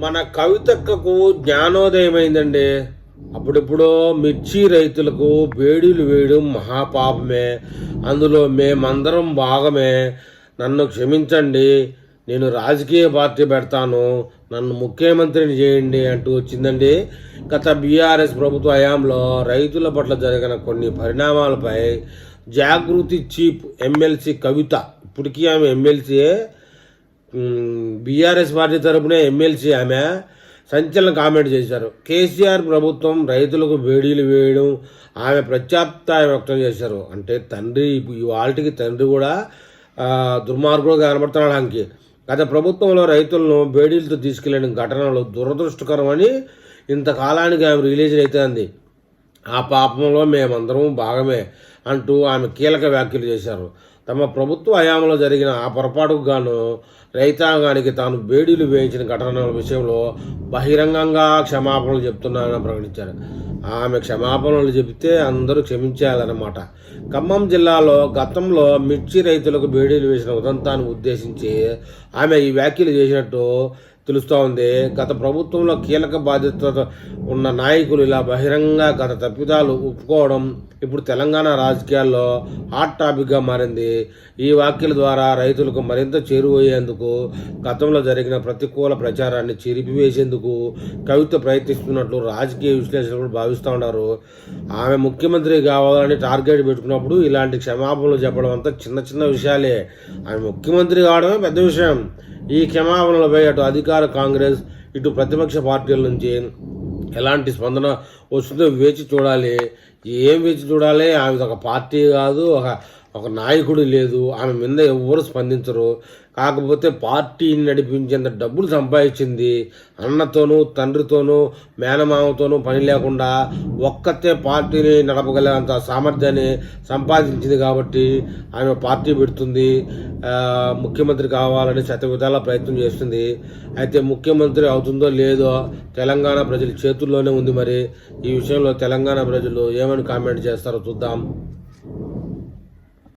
మన కవితక్కకు జ్ఞానోదయం అయిందండి అప్పుడిప్పుడో మిర్చి రైతులకు బేడీలు వేయడం మహాపాపమే. అందులో మేమందరం భాగమే. నన్ను క్షమించండి. నేను రాజకీయ పార్టీ పెడతాను. నన్ను ముఖ్యమంత్రిని చేయండి అంటూ వచ్చిందండి. గత బీఆర్ఎస్ ప్రభుత్వ హయాంలో రైతుల పట్ల జరిగిన కొన్ని పరిణామాలపై జాగృతి చీఫ్ ఎమ్మెల్సీ కవిత ఇప్పటికీ ఆమె ఎమ్మెల్సీయే బీఆర్ఎస్ పార్టీ తరపునే ఎమ్మెల్సీ ఆమె సంచలన కామెంట్ చేశారు. కేసీఆర్ ప్రభుత్వం రైతులకు వేడీలు వేయడం ఆమె ప్రత్యాప్తాయం వ్యక్తం చేశారు. అంటే తండ్రి ఈ వాళ్ళకి తండ్రి కూడా దుర్మార్గుడు కనబడుతున్నాడు ఆమెకి. గత ప్రభుత్వంలో రైతులను బేడీలతో తీసుకెళ్ళిన ఘటనలు దురదృష్టకరమని ఇంతకాలానికి ఆమె రిలీజ్ అవుతుంది ఆ పాపంలో మేమందరం భాగమే అంటూ ఆమె కీలక వ్యాఖ్యలు చేశారు. తమ ప్రభుత్వ హయాంలో జరిగిన ఆ పొరపాటుకు గాను రైతాంగానికి తాను బేడీలు వేయించిన ఘటనల విషయంలో బహిరంగంగా క్షమాపణలు చెప్తున్నానని ప్రకటించారు. ఆమె క్షమాపణలు చెబితే అందరూ క్షమించాలన్నమాట. ఖమ్మం జిల్లాలో గతంలో మిర్చి రైతులకు బేడీలు వేసిన ఉదంతాన్ని ఉద్దేశించి ఆమె ఈ వ్యాఖ్యలు చేసినట్టు తెలుస్తూ ఉంది. గత ప్రభుత్వంలో కీలక బాధ్యత ఉన్న నాయకులు ఇలా బహిరంగ గత తప్పిదాలు ఒప్పుకోవడం ఇప్పుడు తెలంగాణ రాజకీయాల్లో హాట్ టాపిక్గా మారింది. ఈ వ్యాఖ్యల ద్వారా రైతులకు మరింత చేరువయ్యేందుకు గతంలో జరిగిన ప్రతికూల ప్రచారాన్ని చెరిపివేసేందుకు కవిత ప్రయత్నిస్తున్నట్లు రాజకీయ విశ్లేషకులు భావిస్తూ ఉన్నారు. ఆమె ముఖ్యమంత్రి కావాలని టార్గెట్ పెట్టుకున్నప్పుడు ఇలాంటి క్షమాపణలు చెప్పడం అంతా చిన్న చిన్న విషయాలే. ఆమె ముఖ్యమంత్రి కావడమే పెద్ద విషయం. ఈ క్షమాపణలపై అటు అధికార కాంగ్రెస్ ఇటు ప్రతిపక్ష పార్టీల నుంచి ఎలాంటి స్పందన వస్తుందో వేచి చూడాలి. ఏం వేచి చూడాలి? ఆమె ఒక పార్టీ కాదు ఒక ఒక నాయకుడు లేదు ఆమె మీద ఎవ్వరు స్పందించరు. కాకపోతే పార్టీని నడిపించేంత డబ్బులు సంపాదించింది అన్నతోనూ తండ్రితోనూ మేనమామతోనూ పని లేకుండా ఒక్కతే పార్టీని నడపగలిగేంత సామర్థ్యాన్ని సంపాదించింది కాబట్టి ఆమె పార్టీ పెడుతుంది. ముఖ్యమంత్రి కావాలని శతవిధాల ప్రయత్నం చేస్తుంది. అయితే ముఖ్యమంత్రి అవుతుందో లేదో తెలంగాణ ప్రజల చేతుల్లోనే ఉంది మరి. ఈ విషయంలో తెలంగాణ ప్రజలు ఏమని కామెంట్ చేస్తారో చూద్దాం.